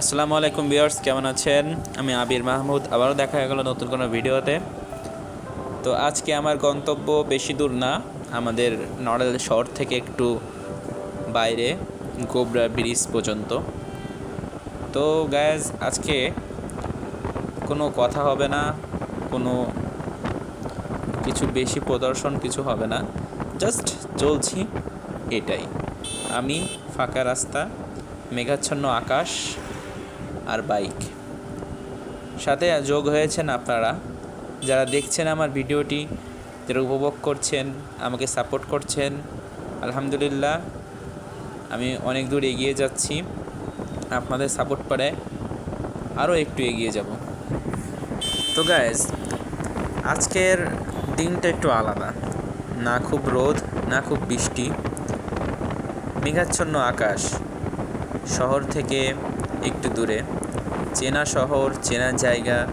আসসালামু আলাইকুম ভিউয়ার্স, কেমন আছেন? আমি আবির মাহমুদ, আবারও দেখা গেল নতুন কোনো ভিডিওতে। তো আজকে আমার গন্তব্য বেশি দূর না, আমাদের নড়েল শহর থেকে একটু বাইরে, গোবরা ব্রিজ পর্যন্ত। তো গ্যাস আজকে কোনো কথা হবে না, কোনো কিছু বেশি প্রদর্শন, কিছু হবে না। জাস্ট চলছি এটাই। আমি ফাঁকা রাস্তা, মেঘাচ্ছন্ন আকাশ আর বাইক। সাথে যোগ হয়েছেন আপনারা। যারা দেখছেন আমার ভিডিওটি, যারা উপভোগ করছেন, আমাকে সাপোর্ট করছেন, আলহামদুলিল্লাহ, আমি অনেক দূর এগিয়ে যাচ্ছি। আপনাদের সাপোর্ট পারে আরও একটু এগিয়ে যাব। তো গাইজ আজকের দিনটা একটু আলাদা। না খুব রোদ, না খুব বৃষ্টি। মেঘাচ্ছন্ন আকাশ। শহর থেকে একটু দূরে। চেনা শহর, চেনা জায়গা,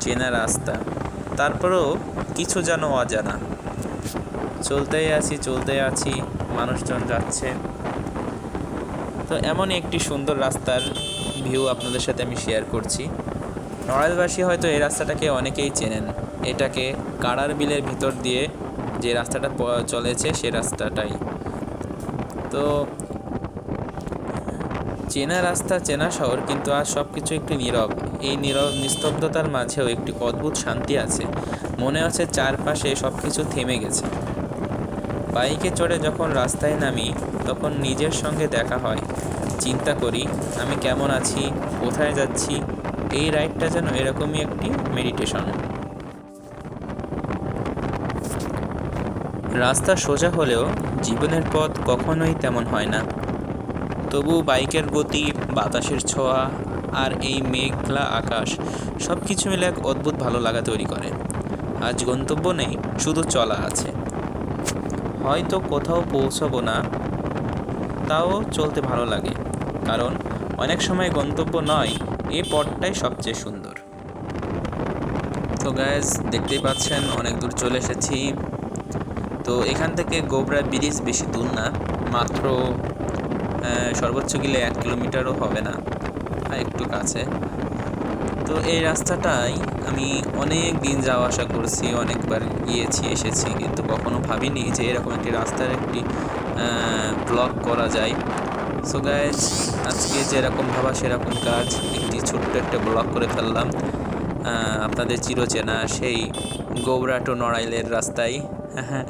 চেনা রাস্তা। তারপরেও কিছু যেন অজানা। চলতেই আছি চলতে আছি, মানুষজন যাচ্ছে। তো এমনই একটি সুন্দর রাস্তার ভিউ আপনাদের সাথে আমি শেয়ার করছি। নড়াইলবাসী হয়তো এই রাস্তাটাকে অনেকেই চেনেন। এটাকে কাড়ার বিলের ভিতর দিয়ে যে রাস্তাটা চলেছে সে রাস্তাটাই। তো চেনা রাস্তা, চেনা শহর, কিন্তু আজ সব কিছু একটু নীরব। এই নীরব নিস্তব্ধতার মাঝেও একটি অদ্ভুত শান্তি আছে। মনে আছে চারপাশে সব কিছু থেমে গেছে। বাইকে চড়ে যখন রাস্তায় নামি, তখন নিজের সঙ্গে দেখা হয়। চিন্তা করি, আমি কেমন আছি? কোথায় যাচ্ছি? এই রাইডটা যেন এরকমই একটি মেডিটেশন। রাস্তা সোজা হলেও জীবনের পথ কখনোই তেমন হয় না। তবু বাইকের গতি, বাতাসের ছোঁয়া আর এই মেঘলা আকাশ সব কিছু মিলে এক অদ্ভুত ভালো লাগা তৈরি করে। আজ গন্তব্য নেই, শুধু চলা আছে। হয়তো কোথাও পৌঁছাবো না, তাও চলতে ভালো লাগে, কারণ অনেক সময় গন্তব্য নয় এই পথটাই সবচেয়ে সুন্দর। তো গ্যাস দেখতেই পাচ্ছেন, অনেক দূর চলে এসেছি। তো এখান থেকে গোবরা ব্রিজ বেশি দূর না, মাত্র সর্বোচ্চ গেলে এক কিলোমিটারও হবে না একটু কাছে। তো এই রাস্তাটাই আমি অনেক দিন যাওয়া আসা করছি, অনেকবার গিয়েছি, এসেছি, কিন্তু কখনো ভাবিনি যে এরকম একটি রাস্তার একটি ব্লগ করা যায়। সো গাইজ আজকে যেরকম ভাবা সেরকম কাজ, একটি ছোট্ট একটা ব্লগ করে ফেললাম। আপনাদের চিরচেনা সেই গৌরা টু নড়াইলের রাস্তায়। হ্যাঁ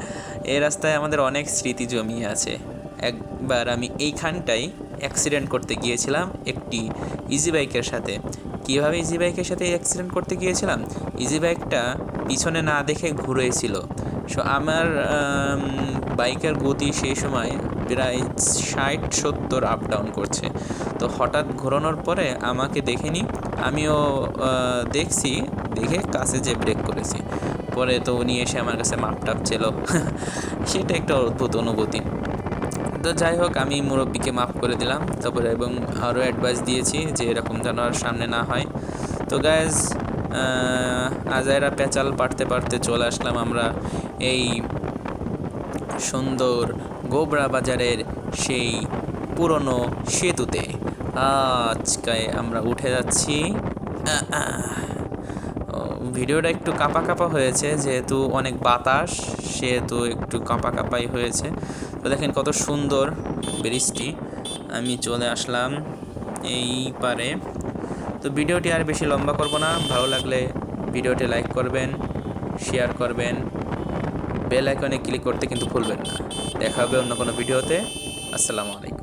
এই রাস্তায় আমাদের অনেক স্মৃতি জমিয়ে আছে। একবার আমি এইখানটাই অ্যাক্সিডেন্ট করতে গিয়েছিলাম একটি ইজি বাইকের সাথে। কীভাবে ইজি বাইকের সাথে অ্যাক্সিডেন্ট করতে গিয়েছিলাম? ইজি বাইকটা পিছনে না দেখে ঘুরেছিল। সো আমার বাইকের গতি সেই সময় প্রায় ষাট, সত্তর আপ ডাউন করছে। তো হঠাৎ ঘোরানোর পরে আমাকে দেখেনি আমিও দেখছি, দেখে কাছে যে ব্রেক করেছি। পরে তো উনি এসে আমার কাছে মাপ টাপ ছিল। সেটা একটা অদ্ভুত অনুভূতি। তো যাই হোক, আমি মুরব্বীকে মাফ করে দিলাম। তারপরে এবং আরও অ্যাডভাইস দিয়েছি যে এরকম যেন আর সামনে না হয়। তো গ্যাস আজায়রা পেঁচাল পারতে পারতে চলে আসলাম আমরা এই সুন্দর গোবরা বাজারের সেই পুরনো সেতুতে। আজকে আমরা উঠে যাচ্ছি ভিডিওটা একটু কাঁপা কাঁপা হয়েছে, যেহেতু অনেক বাতাস, সেহেতু একটু কাঁপা কাঁপাই হয়েছে। তো দেখেন কত সুন্দর ব্রিজটি আমি চলে আসলাম এই পারে। তো ভিডিওটি আর বেশি লম্বা করব না, ভালো লাগলে ভিডিওটি লাইক করবেন, শেয়ার করবেন, বেল আইকনে ক্লিক করতে কিন্তু ভুলবেন না। দেখা হবে অন্য কোনো ভিডিওতে। আসসালামু আলাইকুম।